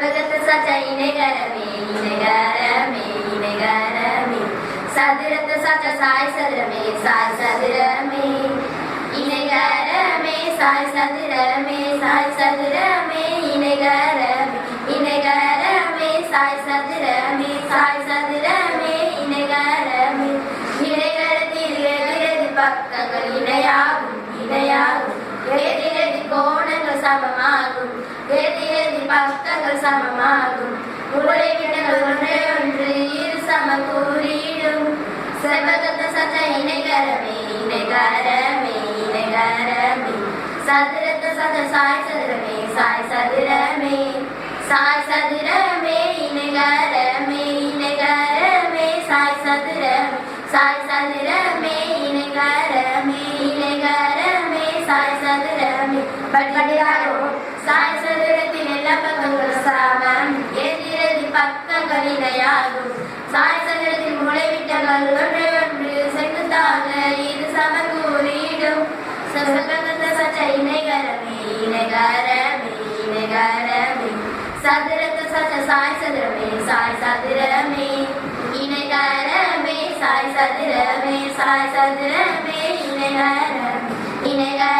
ഭഗത് സജൈന ഗരമേ ഗരമേ ഗരമേ സദുരത്ത് സജ സായ് സദുരമേ സായ് സദുരമേ ഇനഗരമേ സായ് സദുരമേ സായ് സദുരമേ ഇനഗരമേ ഇനഗരമേ സായ് സദുരമേ സായ് സദുരമേ ഇനഗരമേ ഇനഗര തിരുകരതി പക്കങ്ങൾ ഇണയാകും. ഇണയാ കഷ്ടങ്ങൾ സമമാകും. ഉടലിടങ്ങൾ ഒന്നേ ഒന്ന് ഇരു സമകൂറിയിടും സർവകത്ത സത ഇനകരമേ ഇനകരമേ. ഇനകരമേ സദരത്ത സത സായ് സദരമേ സായ് സദരമേ സായ് സദരമേ ഇനകരമേ ഇനകരമേ. സായ് സദരമേ സായ് സദരമേ ಬಡ್ಬಡಿಯಾರು ಸಾಯಿಸದಿರತಿನೆಲ್ಲ ಪಕ್ಕಗಳು ಸಾಮಾನ್ ಏದಿರದಿ ಪಕ್ಕಗಳಿದೆಯಾರು சாய்சங்கரத்தில் முளைவிட்டவர்கள் ஒன்றையொன்று செங்குத்தாக இது சமக்கூறிடும் சசபந்த சச்ச இணைகரமே இணைகரமே இணைகரமே சதுரத்து சச்ச சாய் சதுரமே சாய் சதுரமே இணைகரமே சாய் சதுரமே சாய் சதுரமே இணைகரம் இணைகரம்